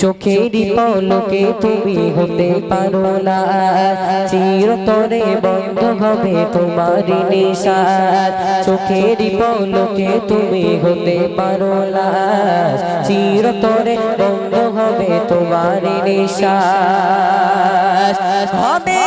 চোখেরই পলকে তুমি হতে পারো না। চিরতরে বন্ধ হবে তোমার নিশাদ চোখেরই পলকে তুমি হতে পারো না। চিরতরে বন্ধ হবে তোমার নিশাদ হবে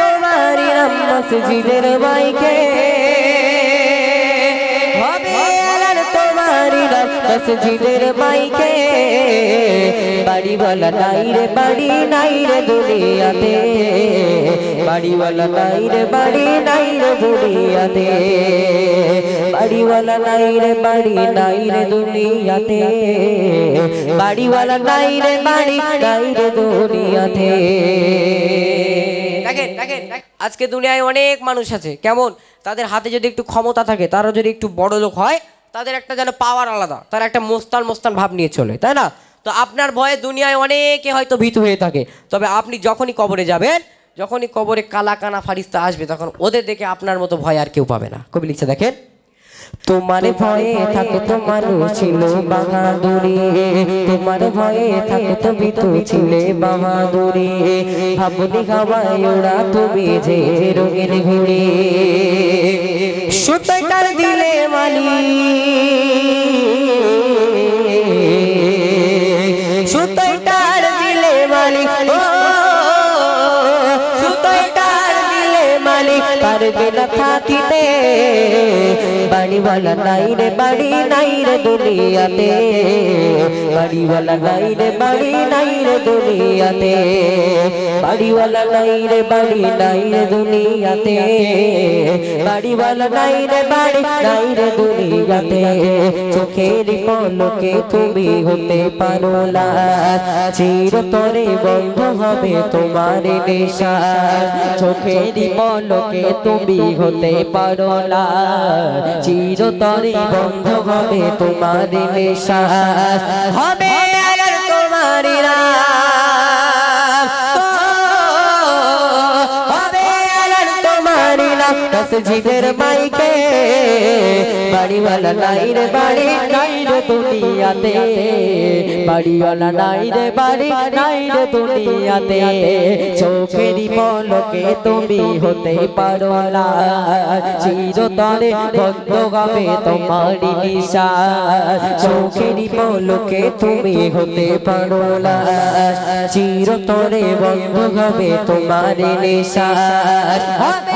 তোমার মসজিদের বাইকে। মসজিদের বাইকে বাড়িওয়ালা নাই রে, বাড়ি নাই দুনিয়াতে। বাড়িওয়ালা নাই বাড়ি নাই দুনিয়াতে। বাড়িওয়ালা নাই বাড়ি নাই দুনিয়াতে। বাড়িওয়ালা নাই বাড়ি নাই দুনিয়াতে। আজকে দুনিয়ায় অনেক মানুষ আছে, কেমন? তাদের হাতে যদি একটু ক্ষমতা থাকে তারা যদি একটু বড় লোক হয় তাদের একটা যেন পাওয়ার আলাদা। তারা একটা মোস্তান মোস্তান ভাব নিয়ে চলে, তাই না? তো আপনার ভয়ে দুনিয়ায় অনেকে হয়তো ভীত হয়ে থাকে। তবে আপনি যখনই কবরে যাবেন, যখনই কবরে কালা কানা ফারিস্তা আসবে, তখন ওদের দেখে আপনার মতো ভয় আর কেউ পাবে না। কবি লিখছে দেখেন তোমার ভয়ে থাকতো মানুষ ছিল বাহাদুরি। তোমার ভয়ে থাকতো বিতু ছিলে বাহাদুরি। ভাবনি হাওয়ায় ওরা তুমি যে রঙের ঘুড়ি। সুতোটার দিলে মালি। পারবে না থাকিতে বাড়িওয়ালা নাই রে, বাড়ি নাই রে দুনিয়াতে। বাড়িওয়ালা নাই রে, বাড়ি নাই রে দুনিয়াতে। বাড়িওয়ালা নাই রে, বাড়ি নাই রে দুনিয়াতে। বাড়িওয়ালা নাই রে, বাড়ি নাই রে দুনিয়াতে। চোখের পলকে তুমি হতে পারো না। চিরতরে বন্ধ হবে তোমার নেশা। চোখের পলকে তুমি হতে পারো না। চিরতরে বন্ধ হবে তোমার নেশা হবে তোমার নাম মসজিদের মাইকে বাড়িওয়ালা নাই রে বাড়ি নাই রে দুনিয়াতে বাড়িওয়ালা নাই রে বাড়ি নাই রে দুনিয়াতে চোখেরই পলকে তুমি হতে পারো না চিরতরে বন্ধ হবে তোমার নিশা চোখেরই পলকে তুমি হতে পারো না চিরতরে বন্ধ হবে তোমার নিশা হবে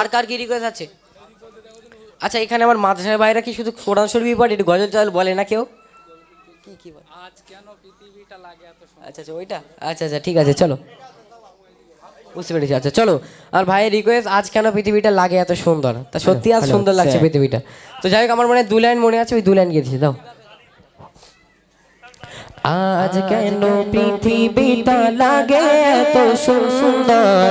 আর কার কি রিকোয়েস্ট আছে? আচ্ছা এখানে আমার মাদ্রাসার ভাইরা কি শুধু কোরআন শরীফই পড়ে? একটু গজল জল বলে না কেউ? কি কি বলে? আজ কেন পৃথিবীটা লাগে এত আচ্ছা আচ্ছা ওইটা? আচ্ছা আচ্ছা ঠিক আছে চলো। বুঝতে পেরেছি আচ্ছা চলো। আর ভাইয়ের রিকোয়েস্ট আজ কেন পৃথিবীটা লাগে এত সুন্দর? তা সত্যি আজ সুন্দর লাগছে পৃথিবীটা। তো যাই হোক আমার মনে হয় দু লাইন মনে আছে ওই দু লাইন গিয়েছি দাও। আজ কেন পৃথিবীটা লাগে এত সুন্দর?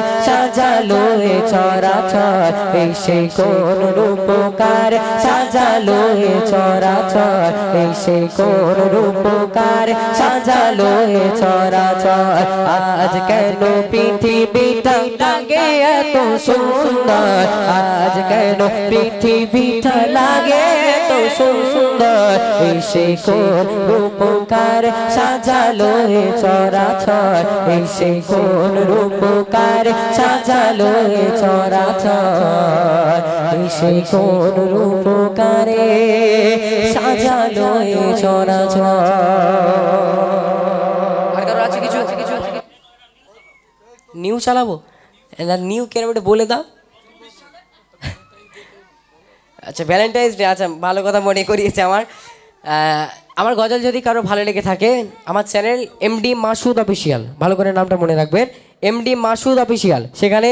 সাজালো এ চরাচর এসে কোন রূপকার, সাজালো এ চরাচর এসে কোন রূপকার, সাজালো এ চরাচর। আজ কেন পৃথিবীটা লাগে এত সুন্দর? আজ কেন পৃথিবীটা লাগে তো সুন্দর এসে কোন রূপকার সাজালো এ চরাচর। এসে কোন রূপকার সাজালো এ চরাচর। এসে কোন রূপকারে সাজালো এ চরাচর। আর কারও আছে কিছু? নিউ চালাবো? নিউ কেন বলে দাও। আচ্ছা ভ্যালেন্টাইন্স ডে আচ্ছা ভালো কথা মনে করিয়েছে আমার। আমার গজল যদি কারও ভালো লেগে থাকে, আমার চ্যানেল এমডি মাসুদ অফিসিয়াল ভালো করে নামটা মনে রাখবেন। এমডি মাসুদ অফিসিয়াল সেখানে